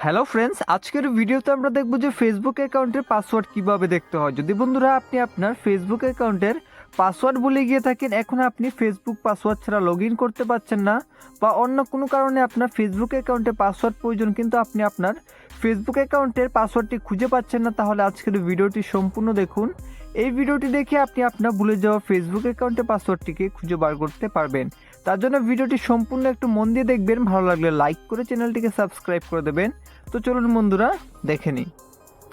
Hello friends আজকের ভিডিওতে আমরা দেখব যে ফেসবুক অ্যাকাউন্টের পাসওয়ার্ড কীভাবে দেখতে হয়। যদি বন্ধুরা আপনি আপনার ফেসবুক অ্যাকাউন্টের পাসওয়ার্ড ভুলে গিয়ে থাকেন, এখন আপনি ফেসবুক পাসওয়ার্ড ছাড়া লগ করতে পারছেন না বা অন্য কোনো কারণে আপনার ফেসবুক অ্যাকাউন্টে পাসওয়ার্ড প্রয়োজন, কিন্তু আপনি আপনার ফেসবুক অ্যাকাউন্টের পাসওয়ার্ডটি খুঁজে পাচ্ছেন না, তাহলে আজকের ভিডিওটি সম্পূর্ণ দেখুন। এই ভিডিওটি দেখে আপনি আপনার ভুলে যাওয়া ফেসবুক অ্যাকাউন্টের পাসওয়ার্ডটিকে খুঁজে বার করতে পারবেন। তার জন্য ভিডিওটি সম্পূর্ণ একটু মন দিয়ে দেখবেন, ভালো লাগলে লাইক করে চ্যানেলটিকে সাবস্ক্রাইব করে দেবেন। তো চলুন বন্ধুরা, দেখে নিই।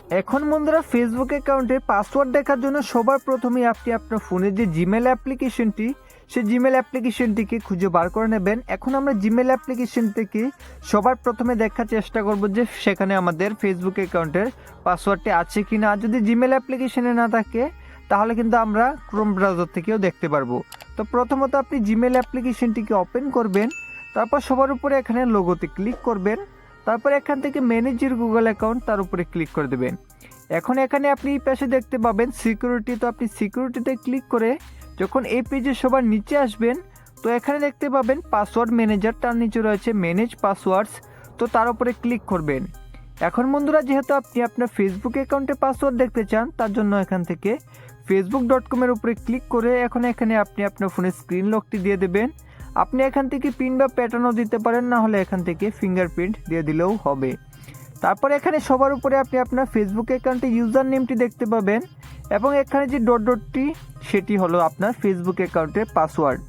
এখন বন্ধুরা ফেসবুক অ্যাকাউন্টে পাসওয়ার্ড দেখার জন্য সবার প্রথমেই আপনি আপনার ফোনের যে জিমেল অ্যাপ্লিকেশনটি সেই জিমেল অ্যাপ্লিকেশনটিকে খুঁজে বার করে নেবেন। এখন আমরা জিমেল অ্যাপ্লিকেশন থেকে সবার প্রথমে দেখার চেষ্টা করব যে সেখানে আমাদের ফেসবুক অ্যাকাউন্টের পাসওয়ার্ডটি আছে কি না যদি জিমেল অ্যাপ্লিকেশনে না থাকে, তাহলে কিন্তু আমরা ক্রোম ব্রাউজার থেকেও দেখতে পারব। তো প্রথমত আপনি জিমেল অ্যাপ্লিকেশনটিকে ওপেন করবেন, তারপর সবার উপরে এখানে লোগোতে ক্লিক করবেন। তারপর এখান থেকে ম্যানেজের গুগল অ্যাকাউন্ট তার উপরে ক্লিক করে দেবেন। এখন এখানে আপনি এই পাশে দেখতে পাবেন সিকিউরিটি তো আপনি সিকিউরিটিতে ক্লিক করে যখন এই পেজে সবার নিচে আসবেন, তো এখানে দেখতে পাবেন পাসওয়ার্ড ম্যানেজার তার নিচে রয়েছে ম্যানেজ পাসওয়ার্ডস তো তার উপরে ক্লিক করবেন। এখন বন্ধুরা, যেহেতু আপনি আপনার ফেসবুক অ্যাকাউন্টে পাসওয়ার্ড দেখতে চান, তার জন্য এখান থেকে ফেসবুক ডট কমের উপরে ক্লিক করে এখন এখানে আপনি আপনার ফোনের স্ক্রিন লকটি দিয়ে দেবেন। আপনি এখান থেকে পিন বা প্যাটার্নও দিতে পারেন, না হলে এখান থেকে ফিঙ্গারপ্রিন্ট দিয়ে দিলেও হবে। তারপর এখানে সবার উপরে আপনি আপনার ফেসবুক অ্যাকাউন্টে ইউজার নেমটি দেখতে পাবেন এবং এখানে যে ডট ডটটি সেটি হলো আপনার ফেসবুক অ্যাকাউন্টের পাসওয়ার্ড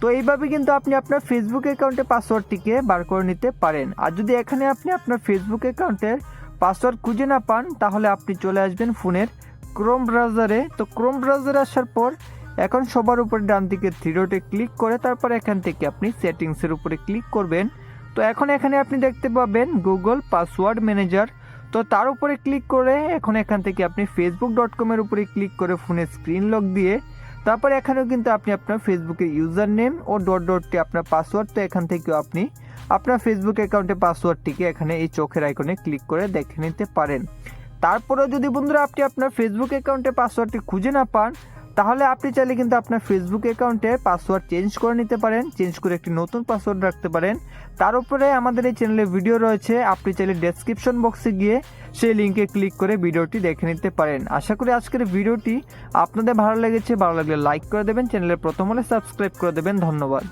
তো এইভাবে কিন্তু আপনি আপনার ফেসবুক অ্যাকাউন্টে পাসওয়ার্ডটিকে বার করে নিতে পারেন। আর যদি এখানে আপনি আপনার ফেসবুক অ্যাকাউন্টের পাসওয়ার্ড খুঁজে না পান, তাহলে আপনি চলে আসবেন ফোনের ক্রোম ব্রাউজারে তো ক্রোম ব্রাউজারে আসার পর এখন সবার উপরে ডান দিকে থ্রি ডটে ক্লিক করে তারপর এখান থেকে আপনি সেটিংসের উপরে ক্লিক করবেন। তো এখন এখানে আপনি দেখতে পাবেন গুগল পাসওয়ার্ড ম্যানেজার। তো তার উপরে ক্লিক করে এখন এখান থেকে আপনি ফেসবুক ডট কমের উপরে ক্লিক করে ফোনে স্ক্রিন লক দিয়ে তারপর এখানেও কিন্তু আপনি আপনার ফেসবুকের ইউজার নেম ও ডট ডটটি আপনার পাসওয়ার্ড তো এখান থেকেও আপনি আপনার ফেসবুক অ্যাকাউন্টে পাসওয়ার্ডটিকে এখানে এই চোখের আইকনে ক্লিক করে দেখে নিতে পারেন। তারপরেও যদি বন্ধুরা আপনি আপনার ফেসবুক অ্যাকাউন্টে পাসওয়ার্ডটি খুঁজে না পান তাহলে আপনি চাইলে কিন্তু আপনার ফেসবুক অ্যাকাউন্টে পাসওয়ার্ড চেঞ্জ করে নিতে পারেন চেঞ্জ করে একটি নতুন পাসওয়ার্ড রাখতে পারেন। তার উপরে আমাদের এই চ্যানেলে ভিডিও রয়েছে, আপনি চাইলে ডেসক্রিপশন বক্সে গিয়ে সেই লিঙ্কে ক্লিক করে ভিডিওটি দেখে নিতে পারেন। আশা করি আজকের ভিডিওটি আপনাদের ভালো লেগেছে, ভালো লাগলে লাইক করে দেবেন চ্যানেলের প্রথম হলে সাবস্ক্রাইব করে দেবেন, ধন্যবাদ।